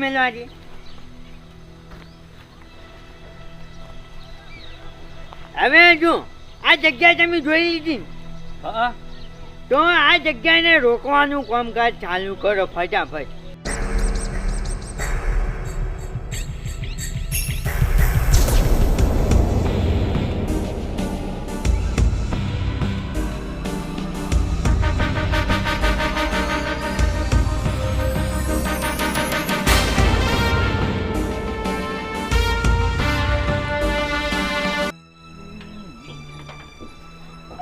ઉડાડી મેળવાની હવે જો આ જગ્યા તમે જોઈ લીધી તો આ જગ્યાને રોકવાનું કામકાજ ચાલુ કરો ફટાફટ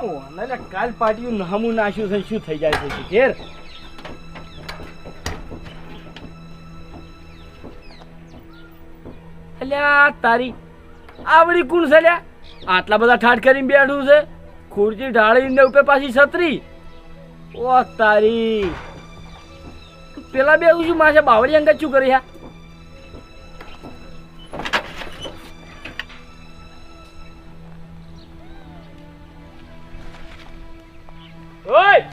ઓને કાલ પાટિયું નામું નાશ્યું છે શું થઈ જાય છે ઘેર? અલ્યા, તારી આવડી કુણ છે લ્યા આટલા બધા ઠાઠ કરીને બેઠું છે. ખુરચી ઢાળીને ઉપર પાછી છત્રી. ઓ, તારી. પેલા બે શું માસે બાવળી અંગત શું કરી હા ઓય!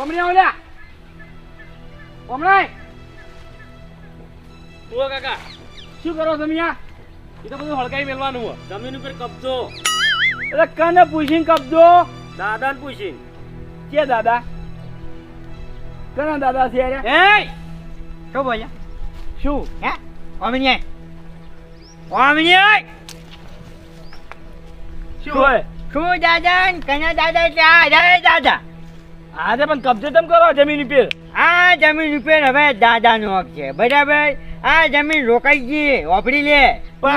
ઓમણી ઓલ્યા ઓમણાય ઓ કાકા? શું કરો તમે આ એ તો બધું હળગાઈ મેલવાનું હોય. જમીન ઉપર કબજો એટલે કને પૂછીને કબજો દાદાને પૂછીને. કે દાદા? કના દાદા છે અરે એ શું બોલ્યા? શું? હે? ઓમની ઓમની શું હોય? શું દાદા? ને કના દાદા એટલે આ રે દાદા? આજે પણ કબજે તમે કરો જમીન ઉપર. આ જમીન ઉપર હવે દાદાનો હક છે બરાબર? આ જમીન રોકાઈ ગઈ વાપરી લે. પણ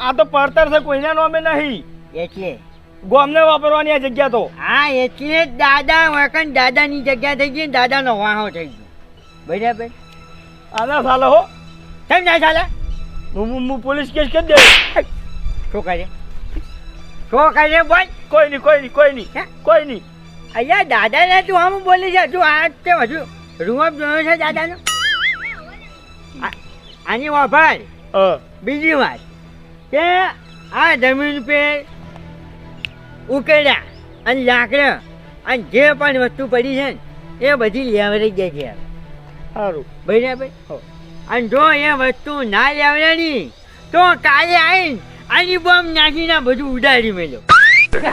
આ- તો પડતર છે કોઈના નામે નહીં. એટલે. ગોમને વાપરવાની આ જગ્યા તો. હા એટલે દાદા વખત દાદાની જગ્યા થઈ ગઈ દાદાનો વાહો થઈ ગયો. બરાબર? આના સાલો હો. કેમ જાય સાલા? હું હું- હું પોલીસ કેસ કરી દે શું કરે? શું કરે બોલ? કોઈ નહીં કોઈ નહીં કોઈ નહીં? કોઈ નહીં અહીંયા દાદાને તું આમ બોલી છે? તું આ તે હજુ? રૂમ જોયો છે દાદાનો? આની વાભાઈ હા. બીજી વાત કે આ જમીન પે ઉકેડા અને લાકડા અને જે પણ વસ્તુ પડી છે ને એ બધી લેવડી જાય છે. સારું બરાબર. અને જો એ વસ્તુ ના લેવડાની તો કાલે આવીને આની બોમ્બ નાખીને બધું ઉડાડી મેલો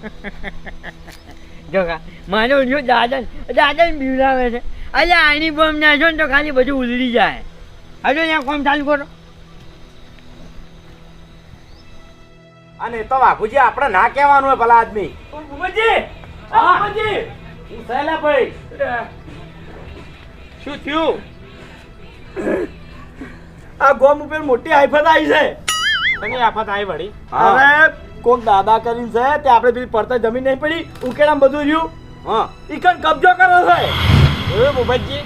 જો કા મારો જો દાદા દાદા બીવડાવે છે. અરે આની બોમ નાખો ને તો ખાલી બધું ઉલડી જાય. હજુ ત્યાં કોમ ચાલુ કરો. અને તો બાપુજી આપણે ના કહેવાનું હોય ભલા આદમી. હું. સહેલા ભાઈ. શું થયું? આ ગોમ ઉપર મોટી આફત આવી છે. તમે આફત આવી વળી. અરે કોક દાદા કરીને છે તે આપણે પેલી પડતા જમીન નહીં પડી ઉકેડામાં બધું રહ્યું. હા. ઈકન કબજો કરો છે. એ ભૂપતજી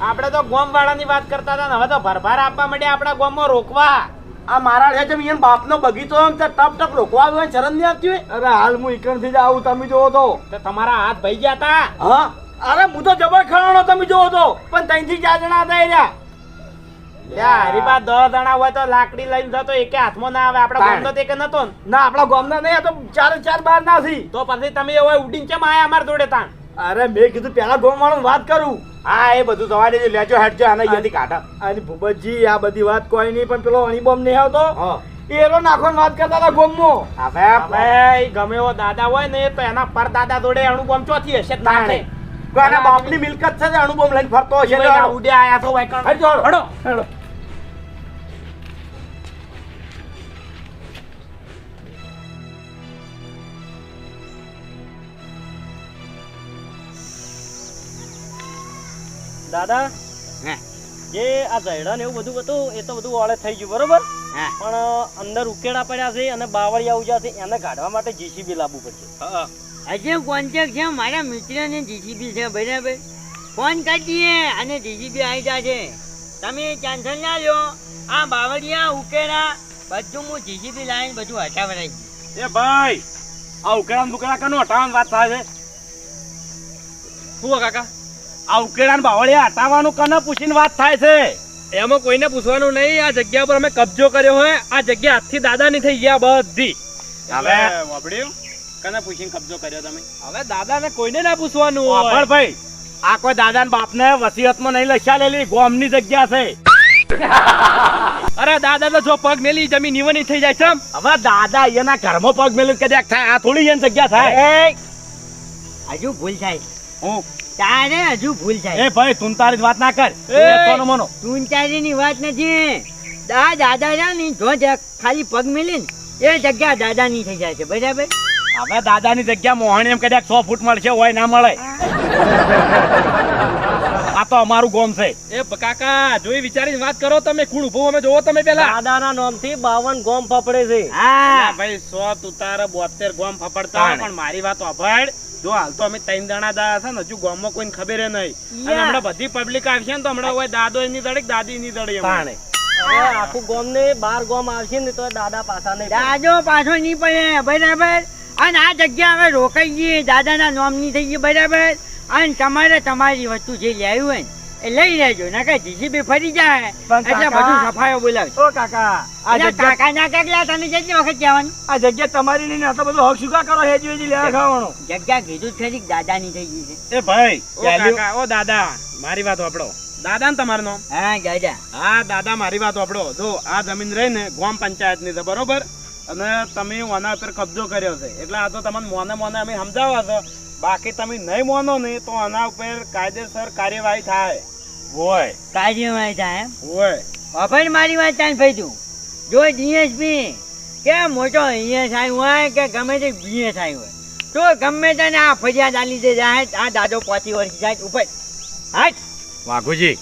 આપણે તો ગોમ વાળાની વાત કરતા હતા ને હવે તો ભરભાર આપવા માંડ્યા આપણા ગોમમાં રોકવા. આ મારા છે જમીન એમ બાપનો બગીચો એમ તે ટપ ટપ રોકવા આવ્યો હોય શરમ નહીં આવતી હોય? અરે હાલ હું ઈકનથી જ આવું તમે જોવો તો. તો તમારા હાથ ભાઈ ગયા હતા હા. અરે હું તો જબર ખરાણો તમે જોવો તો. પણ ત્યાંથી ચાર જણા હતા રહ્યા. હરીબા દસ જણા હોય તો લાકડી લઈને જતો એકે હાથમાં ના આવે. તો નતો ને. ના આપણા ગામના નહીં તો ચાર ચાર બાર ના થી. તો પછી તમે એવો ઉડીને કેમ આયા અમારા જોડે તાણ? અરે મેં કીધું પેલા ગામ વાળો વાત કરું. હા એ બધું થવા દેજો લેજો હેડજો આને અહીંયાથી કાઢા. અને ભૂપતજી આ બધી વાત કોઈ નહીં પણ પેલો અણીબોમ નહીં આવતો? એલો નાખો નાખવાની વાત કરતા હતા નો હવે ગમે એવો દાદા હોય ને તો એના પર દાદા જોડે અણુબોમ ચોથી હશે નાખે. બાપની મિલકત છે અણુબોમ લઈને ફરતો હશે છે એટલે ઉડે આયા તો વાયકણ. હેડજો, હડો. દાદા હે. જે આ ઝૈડા ને એવું બધું હતું એ તો બધું ઓળે થઈ ગયું બરોબર? હા. પણ અંદર ઉકેડા પડ્યા છે અને બાવળિયા ઉજા છે એને કાઢવા માટે જીસીબી લાવવું પડશે. હજે કોન્ટેક છે મારા મિત્રને જીસીબી છે બરાબર? ફોન કરી દઈએ અને જીસીબી આવી જશે. તમે ટેન્શન ના લો. આ બાવળિયા ઉકેડા બધું હું જીસીબી લાવીને બધું હટાવડાવી. એ ભાઈ આ ઉકેડા ઉકેડા કનો હટાવવાની વાત થાય છે? શું કાકા? આ ઉકેડા ને બાવળિયા હટાવવાનું કને પૂછીને વાત થાય છે? એમાં કોઈને પૂછવાનું નહીં. આ જગ્યા પર અમે કબજો કર્યો હોય આ જગ્યા હાથથી દાદાની થઈ ગયા બધી. હવે કને પૂછીને કબજો કર્યો તમે? હવે દાદાને કોઈને ના પૂછવાનું હોય. ભાઈ આ કોઈ દાદા ને બાપ ને વસીયતમાં નહીં લખ્યા લેલી ગોમની જગ્યા છે. અરે દાદા તો જો પગ મેલી જમીન નીવની થઈ જાય છે હવે દાદા એના ઘરમાં પગ મેલી કદાચ થાય આ થોડી એની જગ્યા થાય. હજુ ભૂલ થાય. હું તારે હજુ ભૂલ થાય. એ ભાઈ તું તારી વાત ના કર. તું મનો. તું તારીની વાત નથી. દા દાદા રહ્યા ની જો ખાલી પગ મિલી ને એ જગ્યા દાદાની થઈ જાય છે બરાબર? હવે દાદાની જગ્યા મોહણી એમ કદાચ સો ફૂટ મળશે હોય ના મળે. આ તો અમારું ગોમ છે. એ કાકા જોઈ વિચારીને વાત કરો તમે કુળ ઊભો અમે જોવો તમે પેલા. દાદાના નામથી બાવન ગોમ ફફડે છે. હા. ભાઈ સો તું તારે બોતેર ગોમ ફફડતા પણ મારી વાત વાપર જો હાલ તો અમે ત્રણ જણા દાદા છે ને હજુ ગામમાં કોઈને ખબર નહીં. અને હમણાં બધી પબ્લિક આવશે ને તો હમણાં હોય દાદો એની દડે દાદી ની દડે તાણે. આખું ગોમ ને બાર ગોમ આવશે ને તો દાદા પાછા નહીં દાદો પાછો નહીં પડે બરાબર? અને આ જગ્યા હવે રોકાઈ ગઈ દાદાના નોમની થઈ ગઈ બરાબર? અને તમારે તમારી વસ્તુ જે લેવી હોય ને એ લઈ લેજો નકર જીસીબી ફરી જાય. પણ એટલે બધું સફાયો બોલાવશે ઓ કાકા આ જગ્યા કાકા ના કાકલા તને જેટલી વખત કહેવાનું આ જગ્યા તમારી નહીં આ તો બધું હક શું કરો હેજી વેજી લેવા ખાવાનો? જગ્યા કીધું છે કે દાદાની થઈ ગઈ છે. એ ભાઈ ઓ કાકા ઓ દાદા. મારી વાત વાપડો દાદા ને તમારો નામ હા દાદા. હા દાદા મારી વાત વાપડો જો આ જમીન રહી ને ગામ પંચાયતની છે બરોબર? અને તમે ઓના ઉપર કબજો કર્યો છે. એટલે આ તો તમને મોને મોને અમે સમજાવવા છો. બાકી તમે નહીં માનો ને તો આના ઉપર કાયદેસર કાર્યવાહી થાય. હોય. કાર્યવાહી થાય એમ? હોય. વાપર મારી વાત ચાલ ભાઈ તું. જો ડીએસપી કે મોટો અહીંયા આવ્યો હોય કે ગમે તે બીએસ આવ્યો હોય તો ગમે તેને આ ફરિયાદ આલી દે જાય આ દાદો પોતી વર્ષ જાય ઉપર. હાટ. વાઘુજી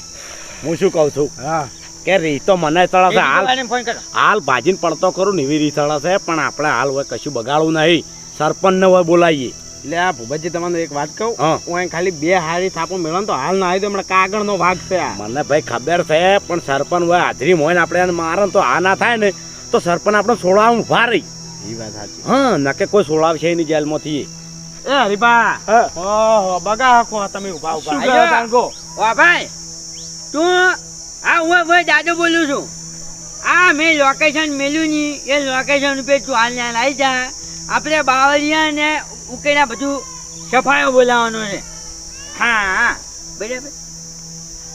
હું શું કહું છું? હા. કે રીત તો મને તળે છે. હાલ ફોન કરો. હાલ ભાજીને પડતો કરું ને એવી રીત તળે છે પણ આપણે હાલ હોય કશું બગાડવું નહીં. સરપંચને હોય બોલાવીએ. એટલે આ ભૂપતજી તમને એક વાત કહું? હા. અહીં ખાલી બે હારી થાપો મેળો તો હાલ ના આવી તો હમણાં કાગળનો ભાગ છે મને ભાઈ ખબર છે પણ સરપંચ હોય હાજરી હોય ને આપણે મારે તો આ ના થાય ને તો સરપંચ આપણે સોળાવ ઊભા રહી. એ વાત સાચી. હા નકે કોઈ સોળાવશે એની જેલમાંથી. એ હરીબા. ઓહો બગા હકો તમે ઊભા ઊભા શું કહો? ઓ ભાઈ તું આ હું ભાઈ દાદો બોલું છું. આ મેં લોકેશન મેલ્યું ની એ લોકેશન ઉપર તું હાલ ને આવી જા. આપણે બાવળિયા ને ઉકેલા બધું સફાયો બોલાવવાનો છે. હા હા. બરાબર.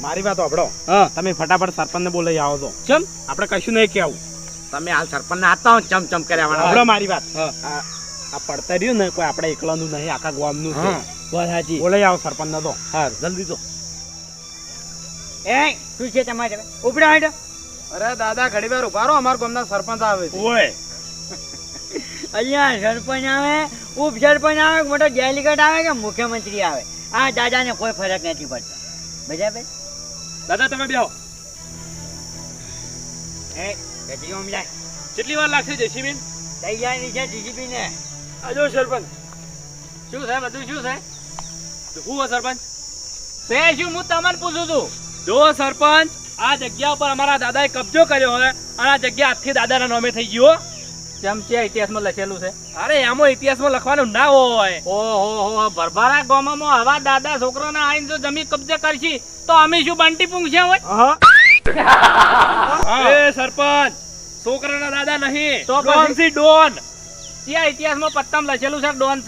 મારી વાત આપડો તમે ફટાફટ સરપંચને બોલાઈ આવો છો. ચમ? આપણે કશું નહીં કહેવું. તમે હાલ સરપંચ ને આતા હો ચમ ચમ કર્યા આપડો મારી વાત. આ આ પડતર રહ્યું ને કોઈ આપણે એકલાનું નહીં આખા ગામનું છે. વાત બોલાઈ આવો સરપંચને તો. હા જલ્દી તો. એ શું છે તમારે? ઉપડો હાડો. અરે દાદા ઘડી વાર ઉભારો અમારા ગામના સરપંચ આવે છે. ઓય. અહીંયા સરપંચ આવે ઉપ સરપંચ આવે કે મોટો ડેલિગેટ આવે કે મુખ્યમંત્રી આવે? આ દાદાને કોઈ ફરક નથી પડતો. બરાબર? દાદા તમે બેહો. એ ઓમ લાય કેટલી વાર લાગશે જેસીબીન? તૈયારી છે જીજીબી ને આજો સરપંચ. શું છે બધું શું છે? હું હો સરપંચ? તે શું હું તમને પૂછું છું? જો સરપંચ આ જગ્યા ઉપર અમારા દાદાએ કબજો કર્યો હોય અને આ જગ્યા આજથી દાદાના નામે થઈ ગયો છે ઇતિહાસમાં લખેલું છે? અરે એમાં ઇતિહાસમાં લખવાનું ના હોય. ઓહો હો ભરભરા ગામમાં આવા દાદા છોકરાના આઈને જો જમીન કબજે કરશી તો અમે શું બંટી પૂંછે હોય? એ સરપંચ છોકરાના દાદા નહીં. તો ડોન ત્યાં ઇતિહાસમાં પત્તામાં લખેલું છે ડોન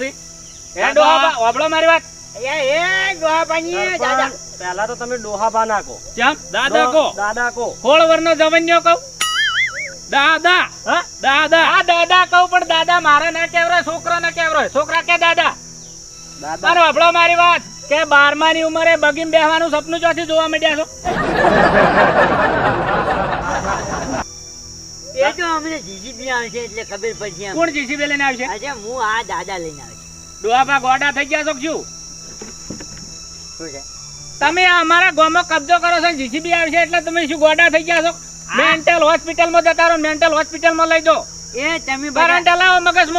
હે ડોહા વાપડો મારી વાત. એ એ ગોપાની દાદા. પહેલા તો તમે ડોહા બા નાખો કેમ? દાદા કો દાદા કો સોળ વર્ષનો જવન્યો કહું. દાદા હા? દાદા. આ દાદા કહું પણ દાદા મારે ના કેવરાય છોકરા ના કેવરાય. છોકરા કે દાદા? દાદા. વાપડો મારી વાત. કે બારમા ની ઉંમરે બગીમ બેહવાનું સપનું ચોથી જોવા મળ્યા છો? એ તો અમને જીજીપી આવશે એટલે ખબર પડશે એમ. કોણ જીજીબી લઈને આવશે? આજે હું આ દાદા લઈને આવે ડોહા ગોડા થઈ ગયા છો કે શું? તમે અમારા ગામમાં કબજો કરો છો જીસીબી આવશે એટલે તમે શું ગોડા થઈ ગયા છો? મેન્ટલ હોસ્પિટલમાં જતા રહો મેન્ટલ હોસ્પિટલમાં લઈ દો એ તમે બધા લાવો મગજ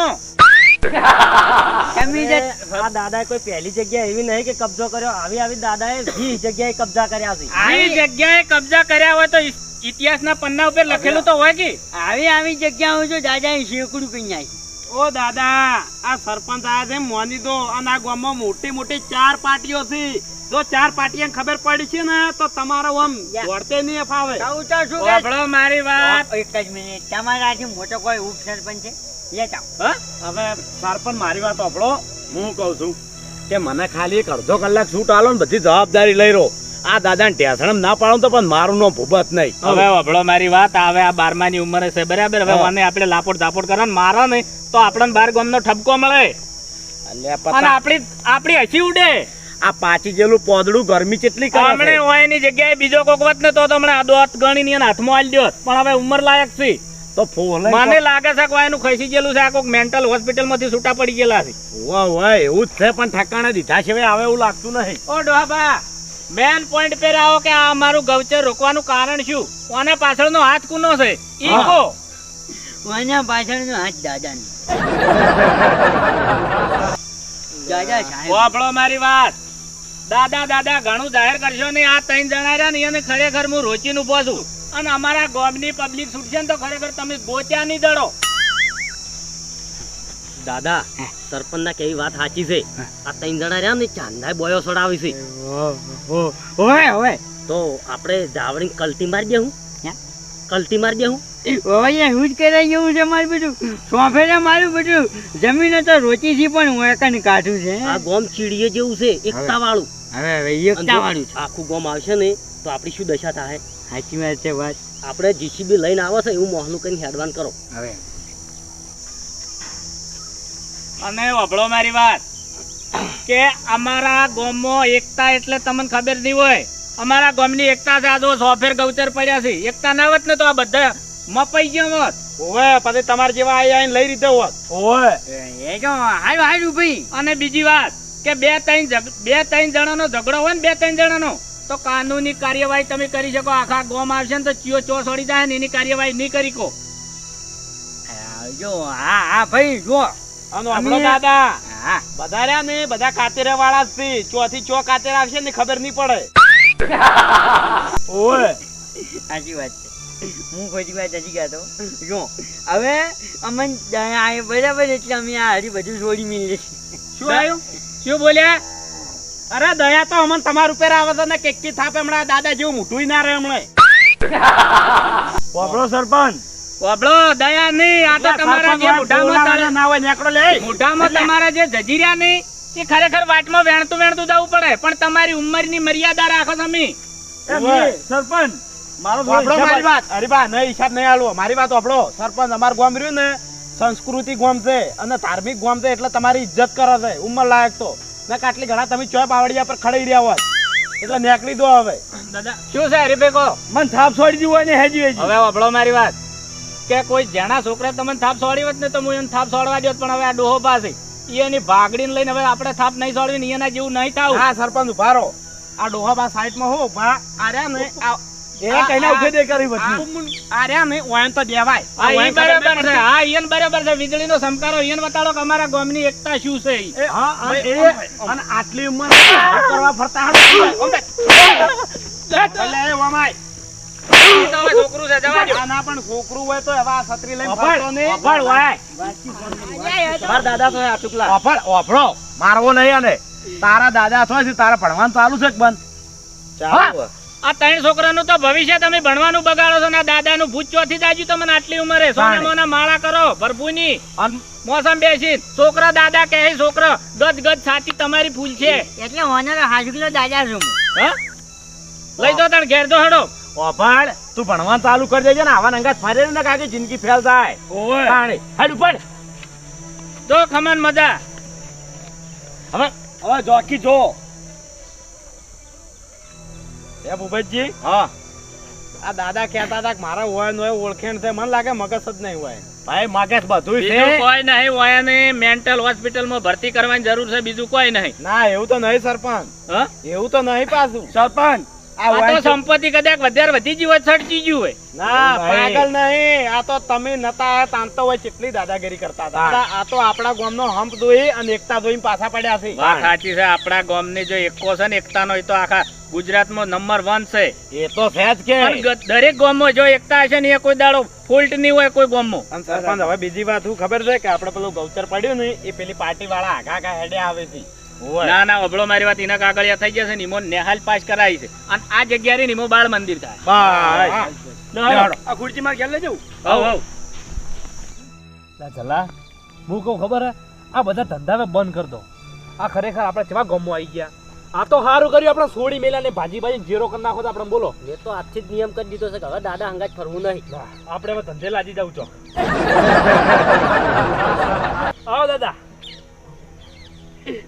આ દાદાએ કોઈ પહેલી જગ્યા એવી નહીં કે કબજો કર્યો. આવી આવી દાદાએ વીસ જગ્યાએ કબજા કર્યા છે. આવી જગ્યાએ કબજા કર્યા હોય તો ઇતિહાસ ઇતિહાસના પન્ના ઉપર લખેલું તો હોય કે? આવી આવી જગ્યાઓ જો દાદાએ શેકડું કઈ નાખી ઓ દાદા આ સરપંચ આયા છે મોની દો. અને આ ગામમાં મોટી મોટી ચાર પાર્ટીઓ છે. જો ચાર પાર્ટીને ખબર પડી છે ને તો તમારો આમ. દોડતે નહીં ફાવે વાપડો મારી વાત. એક જ મિનિટ. તમારાથી મોટો કોઈ ઉપ સરપંચ છે લેતા આવો. હવે સરપંચ મારી વાત સાંભળો. હું કહું છું કે મને ખાલી એક અડધો કલાક છૂટ આલો ને બધી જવાબદારી લઈ રહો આ દાદાને ટેસણ ના પાડો તો પણ મારું નો ભૂબત નહીં. હવે વભળો મારી વાત. હવે આ બારમા ની ઉંમરે છે બરાબર? હવે. મને આપણે લાપોટ ઝાપોટ કરવા ને મારો નહીં તો આપણને બાર ગામનો ઠપકો મળે. અલ્યા અને આપણી આપણી હસી ઉડે. આ પાછી જેલું પોદડું ગરમી કેટલી કરે હમણે હોય એની જગ્યાએ બીજો કોક વત ને તો તમને આ દોત ગણી ની હાથમાં આલી દો. પણ હવે ઉંમર લાયક છે. તો ફોન મને લાગે છે કે એનું ખસી ગયેલું છે આ કોક મેન્ટલ હોસ્પિટલમાંથી છૂટા પડી ગયેલા છે. વાહ વાહ એવું જ છે પણ ઠકાણે દીધા છે આવે એવું લાગતું નહીં. ઓ ડોહાબા મેન પોઈન્ટ પર આવો કે આ અમારું ગૌચર રોકવાનું કારણ શું? કોને પાછળનો હાથ કુનો છે? ઈ હા. કો કોના પાછળનો હાથ દાદાનો. દાદા સાહેબ. વાપડો મારી વાત. દાદા દાદા ઘણું જાહેર કરશો ને આ ત્રણ જણા રહ્યા ને એને ખરેખર હું રોચીને ઊભો છું. અને અમારા ગામની પબ્લિક છૂટશે ને તો ખરેખર તમે ગોચ્યા નહીં દડો. દાદા સરપંચ કેવી વાત સાચી છે. આ ત્રણ જણા રહ્યા ને ચાંદા બોયો સડાવી છે. ઓય ઓય તો આપણે જાવડી કલટી મારી દેવું? કલટી મારી દેવું ઓય હું જ કરાઈ જેવું છે મારું બધું. સોંફેરે મારું બધું. જમીન તો રોચી છે પણ હું એકન કાઢું છે. આ ગોમ ચીડીએ જેવું છે એકતા વાળું હવે હવે એકતા વાળું છે. આખું ગોમ આવશે ને તો આપણી શું દશા થાય? સાચી વાત છે વાત. આપણે જીસીબી લઈને આવે છે એવું મોહનું કરીને હેડવાન કરો. હવે. અને વભળો મારી વાત. કે અમારા ગામમાં એકતા એટલે તમને ખબર નહીં હોય. અમારા ગામની એકતા છે આ જો સોફેર ગૌચર પડ્યા છે. એકતા ના હોત ને તો આ બધા મપાઈ ગયા હોત. ઓવે પછી તમારે જેવા આઈ આઈને લઈ રીતે હોત. ઓવે એ હારું હારું ભાઈ. અને બીજી વાત. કે બે ત્રણ બે ત્રણ જણાનો ઝઘડો હોય ને બે ત્રણ જણાનો તો કાનૂની કાર્યવાહી તમે કરી શકો. આખા ગોમ આવશે ને તો ચિયો ચો સડી જાય ને એની કાર્યવાહી નહીં કરી કો જો હા હા ભાઈ જો. અને અમે- આપણો દાદા. હા. બધા રહ્યા ને બધા કાતેરે વાળા જ છે. ચોથી ચો કાતેરે આવશે ને ખબર નહીં પડે. સાચી વાત છે. હું ખોટી વાત હજી ગયા તો જો હવે અમને બરાબર એટલે અમે આ હરી બધું છોડી મિલે શું આવ્યું? શું બોલ્યા? અરે દયા તો અમન તમારા ઉપર આવે છે ને કેકી થાપે હમણાં દાદા જેવું મોટું ના રહે હમણાં પોપડો સરપંચ. પોપડો દયા નહીં આ તો તમારા જે મોઢામાં તારે- ના હોય નેકડો લે. મોઢામાં તમારા જે જજીરિયા નહીં એ ખરેખર વાટમાં વેણતું વેણતું જવું પડે. પણ તમારી ઉંમરની મર્યાદા રાખો તમે. સરપંચ. મારો મારી વાત. અરે બા નહીં હિસાબ નહીં આલો મારી વાત આપડો સરપંચ અમારે ગામ રહ્યું ને સંસ્કૃતિ ગોમ છે અને ધાર્મિક ગોમ છે એટલે તમારી ઇજ્જત કરે છે ઉંમર લાયક તો. ને કાટલી ઘણા તમે ચોય બાવળિયા પર ખડાઈ રહ્યા હોય. એટલે નેકળી દો હવે. દાદા શું છે હરીફે કહો? મને થાપ છોડી દીધું હોય ને હેજી હેજી હવે વભળો મારી વાત. કે કોઈ જેના છોકરા તમને થાપ છોડી હોત ને તો હું એને થાપ છોડવા દો પણ હવે આ ડોહો પાસે. એની ભાગડીને લઈને હવે આપણે થાપ નહીં છોડવી ને એના જેવું નહીં થાવ. હા સરપંચ ભારો આ આ ડોહાબા સાઈડમાં હો ભા આ રહ્યા ને આ એ કઈના ઉભે દે કરી બધી આ રહ્યા ઓયન તો દેવાય હા ઈ બરાબર નહીં છે હા ઈયન બરાબર છે વીજળીનો સમકારો ઈયન બતાડો કે અમારા ગામની એકતા શું છે ઈ. હા અને એ અને આટલી ઉંમર કરવા ફરતા હાડો. ઓમાય. ઈ તો હવે છોકરું છે જવા દ્યો. ના પણ છોકરું હોય તો હવે આ છત્રી લઈને ફરતો નહીં. ઓફળ વાય. મારા દાદા તો આ ટુકલા ઓફળ, ઓફળો. મારવો નહીં આને તારા દાદા છો છે તારા ભણવાનું ચાલુ છે કે બંધ ચાલો. આ ત્રણ છોકરાનું તો ભવિષ્ય તમે ભણવાનું બગાડો છો ને દાદાનું ભૂત ચોથી દાજ્યું તમને આટલી ઉંમરે. સોના મોના માળા કરો ભરભૂની મોસમ બેસી. છોકરા દાદા કહે છોકરો ગદ ગદ સાચી તમારી ફૂલ છે. એટલે ઓનર હાજુકલો દાદા છું હા? લઈ દો તણ ઘેર દો હડો. ઓફળ તું ભણવાનું ચાલુ કરી દેજે ને આવા નંગા ફરે ને કાકી જિંદગી ફેલ થાય પાણી હેડ ઉપર. જો ખમન મજા. હવે હવે જોકી જો. એ ભૂપેશજી હા. આ દાદા કહેતા હતા કે મારા હોય ને ઓળખેણ છે. મને લાગે મગજ જ નહીં હોય. ભાઈ માગે બધું છે. કોઈ નહીં હોય ને મેન્ટલ હોસ્પિટલમાં ભરતી કરવાની જરૂર છે. બીજું કોઈ નહીં. ના એવું તો નહીં સરપંચ. હા? એવું તો નહીં પાછું. સરપંચ આ આ તો સંપત્તિ કદાચ વધારે વધી ગઈ હોય સડચી ગયું હોય. ના. પાગલ નહીં. આ તો તમે નતા આયા તાંતો હોય કેટલી દાદાગીરી કરતા હતા. આ તો આપણા ગામનો હંપ દોઈ અને એકતા દોઈ પાછા પડ્યા છે. વાત સાચી છે. આપણા ગામની જો એકો છે ને એકતાનો એ તો આખા ગુજરાતમાં નંબર વન છે. એ તો છે જ કે. દરેક ગામમાં જો એકતા હશે ને એ કોઈ દાડો ફોલ્ટ નહીં હોય કોઈ ગામમાં. અને સરપંચ હવે બીજી વાત શું ખબર છે કે આપણે પેલું ગૌચર પડ્યું ને એ પેલી પાર્ટી વાળા આઘા આઘા હેડે આવે છે. ના ના અબળો મારી વાત એના કાગળિયા થઈ જશે નિમો નેહાલ પાસ કરાવી છે. અને આ જગ્યાએ નિમો બાળ મંદિર થાય. આ ખુરચી માં ઘેર લેજો હવ હવ. લા જલા હું કહું ખબર હે? આ બધા ધંધા હવે બંધ કર દો. આ ખરેખર આપણે કેવા ગમો આવી ગયા? આ તો સારું કર્યું આપણે સોડી મેલા ને ભાજી ભાજી જીરો કરી નાખો તો આપણે બોલો. મેં તો આજથી જ નિયમ કરી દીધો છે કે હવે દાદા હંગાજ ફરવું નહીં. આપણે હવે ધંધે લાજી જાવ છો. આવો દાદા.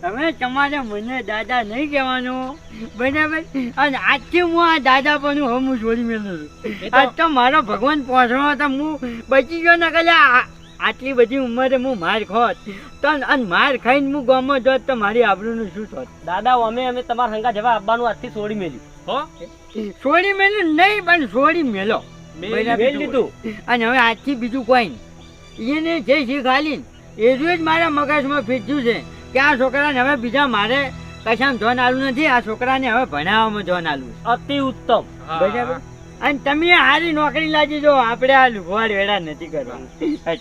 હવે તમારે મને દાદા નહીં કહેવાનું. બરાબર? અને આજથી હું આ દાદા પણ હું હું છોડી મેલું છું. આજ તો મારો ભગવાન પહોંચવાનો હતા હું બચી ગયો ને કલ્યા આટલી બધી ઉંમરે હું માર ખોત. તો અને માર ખાઈને હું ગામમાં જોત તો મારી આબરૂનું શું થોત દાદા અમે અમે તમારા હંગા જવા આવવાનું આજથી છોડી મેલ્યું હો? છોડી મેલું નહીં પણ છોડી મેલો. લીધું. અને હવે આજથી બીજું કોઈ એને જે શીખાલી એટલું જ મારા મગજમાં ફીટ્યું છે કે આ છોકરાને હવે બીજા મારે કશામાં ધોન આલું નથી આ છોકરાને હવે ભણાવવામાં ધોન આલું અતિ ઉત્તમ. બરાબર? અને તમે સારી નોકરી લાગી જો આપણે આ લુગવાડ વેડા નથી કરવા હટ,